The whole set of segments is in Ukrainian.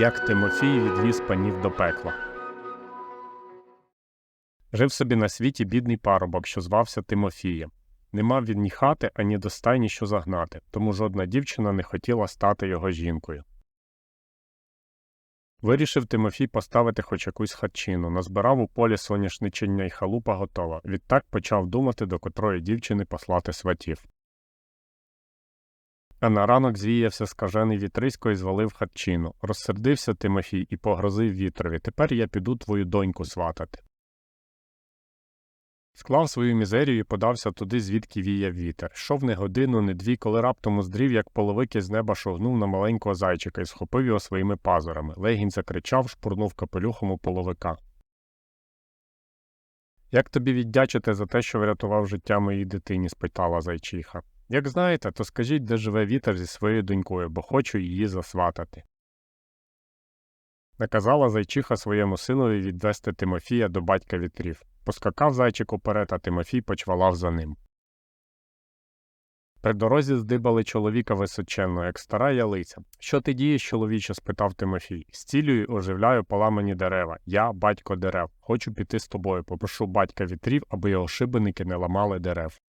Як Тимофій відвіз панів до пекла. Жив собі на світі бідний парубок, що звався Тимофієм. Не мав він ні хати, ані до стайні що загнати, тому жодна дівчина не хотіла стати його жінкою. Вирішив Тимофій поставити хоч якусь хатчину, назбирав у полі соняшничення й халупа готова. Відтак почав думати, до котрої дівчини послати сватів. А на ранок звіявся скажений вітрисько і звалив хатчину. Розсердився Тимофій і погрозив вітрові. Тепер я піду твою доньку сватати. Склав свою мізерію і подався туди, звідки віяв вітер. Йшов не годину, не дві, коли раптом уздрів, як половики з неба шогнув на маленького зайчика і схопив його своїми пазурами. Легінь закричав, шпурнув капелюхом у половика. Як тобі віддячити за те, що врятував життя моїй дитині? спитала зайчиха. Як знаєте, то скажіть, де живе вітер зі своєю донькою, бо хочу її засватати. Наказала зайчиха своєму синові відвести Тимофія до батька вітрів. Поскакав зайчик уперед, а Тимофій почвалав за ним. При дорозі здибали чоловіка височенно, як стара ялиця. Що ти дієш, чоловіче? спитав Тимофій. Стілюю, оживляю поламані дерева. Я, батько дерев, хочу піти з тобою. Попрошу батька вітрів, аби його шибеники не ламали дерев.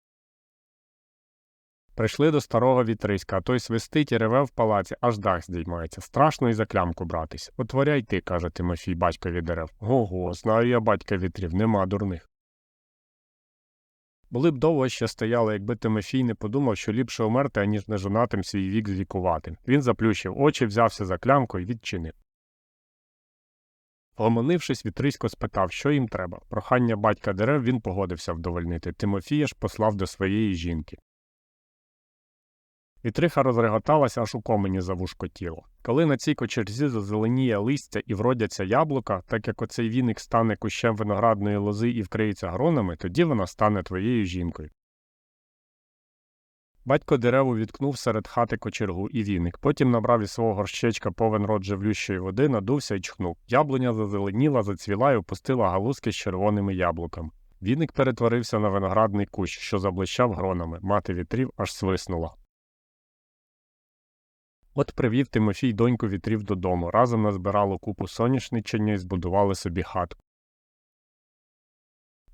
Прийшли до старого вітриська, а той свистить і реве в палаці, аж дах здіймається. Страшно і за клямку братись. Отворяй ти, каже Тимофій, батькові дерев. Го-го, знаю я батька вітрів, нема дурних. Були б довго ще стояли, якби Тимофій не подумав, що ліпше умерти, аніж нежонатим свій вік звікувати. Він заплющив очі, взявся за клямку і відчинив. Гомонившись, вітрисько спитав, що їм треба. Прохання батька дерев він погодився вдовольнити. Тимофія ж послав до своєї жінки. Вітриха розреготалася, аж у комені завушкотіло. Коли на цій кочерзі зазеленіє листя і вродяться яблука, так як оцей віник стане кущем виноградної лози і вкриється гронами, тоді вона стане твоєю жінкою. Батько дереву відкнув серед хати кочергу і віник, потім набрав із свого горщечка повен рот живлющої води, надувся і чхнув. Яблуня зазеленіла, зацвіла і опустила галузки з червоними яблуками. Віник перетворився на виноградний кущ, що заблищав гронами. Мати вітрів аж свиснула. От привів Тимофій доньку вітрів додому, разом назбирало купу соняшничення і збудували собі хатку.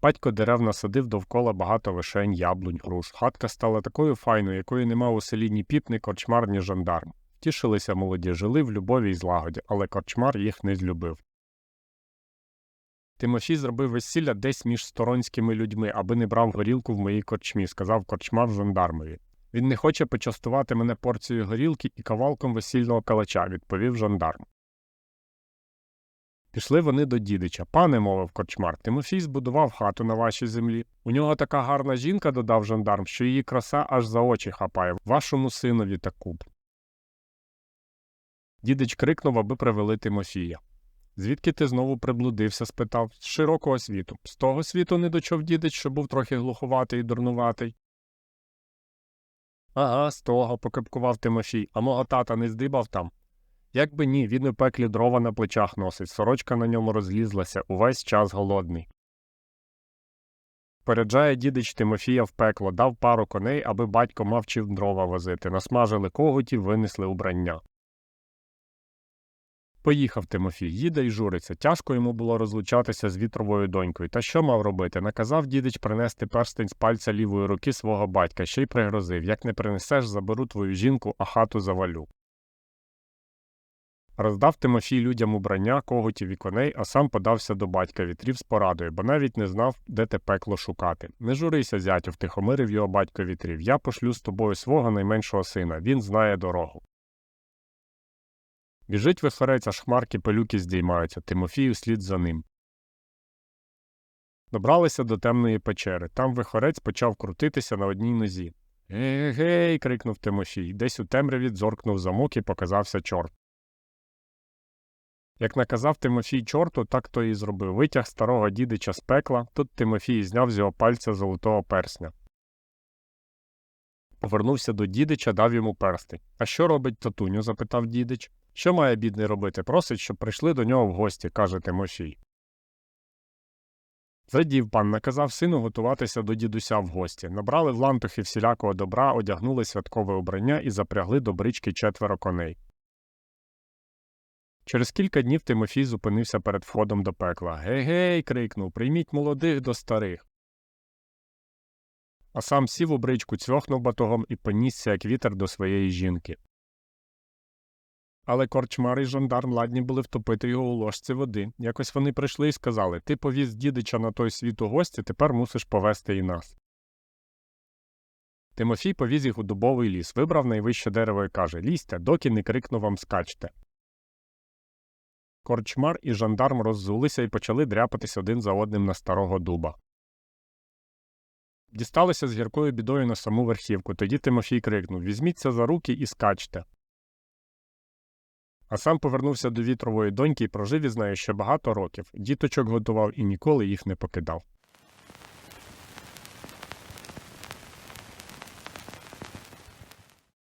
Батько дерев насадив довкола багато вишень, яблунь, груш. Хатка стала такою файною, якої нема у селі ні піп, ні корчмар, ні жандарм. Тішилися молоді, жили в любові й злагоді, але корчмар їх не злюбив. Тимофій зробив весілля десь між сторонськими людьми, аби не брав горілку в моїй корчмі, сказав корчмар жандармові. Він не хоче почастувати мене порцією горілки і кавалком весільного калача, відповів жандарм. Пішли вони до дідича. Пане, мовив корчмар, Тимофій збудував хату на вашій землі. У нього така гарна жінка, додав жандарм, що її краса аж за очі хапає, вашому синові таку б. Дідич крикнув, аби привели Тимофія. Звідки ти знову приблудився? спитав. З широкого світу. З того світу не дочов дідич, що був трохи глухуватий і дурнуватий. Ага, з того, покипкував Тимофій, а мого тата не здибав там. Як би ні, він у пеклі дрова на плечах носить, сорочка на ньому розлізлася, увесь час голодний. Переджає дідич Тимофія в пекло, дав пару коней, аби батько мав чим дрова возити, насмажили коготів, винесли убрання. Поїхав Тимофій, їде й журиться. Тяжко йому було розлучатися з вітровою донькою. Та що мав робити? Наказав дідич принести перстень з пальця лівої руки свого батька, ще й пригрозив як не принесеш, заберу твою жінку, а хату завалю. Роздав Тимофій людям убрання, когутів і коней, а сам подався до батька вітрів з порадою, бо навіть не знав, де те пекло шукати. Не журися, зятю, втихомирив його батько вітрів. Я пошлю з тобою свого найменшого сина, він знає дорогу. Біжить вихорець, аж хмарки пилюки здіймаються, Тимофію слід за ним. Добралися до темної печери. Там вихорець почав крутитися на одній нозі. Гей, гей. крикнув Тимофій. Десь у темряві дзоркнув замок і показався чорт. Як наказав Тимофій чорту, так то і зробив. Витяг старого дідича з пекла, тут Тимофій зняв з його пальця золотого персня. Повернувся до дідича, дав йому перстень. А що робить татуню? запитав дідич. Що має бідний робити? Просить, щоб прийшли до нього в гості, каже Тимофій. Задів пан наказав сину готуватися до дідуся в гості. Набрали в лантухи всілякого добра, одягнули святкове убрання і запрягли до брички четверо коней. Через кілька днів Тимофій зупинився перед входом до пекла. Гей-гей. крикнув, прийміть молодих до старих. А сам сів у бричку, цьохнув батогом і понісся, як вітер до своєї жінки. Але корчмар і жандарм ладні були втопити його у ложці води. Якось вони прийшли і сказали Ти повіз дідича на той світ у гості, тепер мусиш повести і нас. Тимофій повіз їх у дубовий ліс, вибрав найвище дерево і каже Лізьте, доки не крикну вам скачте. Корчмар і жандарм роззулися і почали дряпатись один за одним на старого дуба. Дісталися з гіркою бідою на саму верхівку. Тоді Тимофій крикнув Візьміться за руки і скачте. А сам повернувся до вітрової доньки і прожив із нею ще багато років. Діточок готував і ніколи їх не покидав.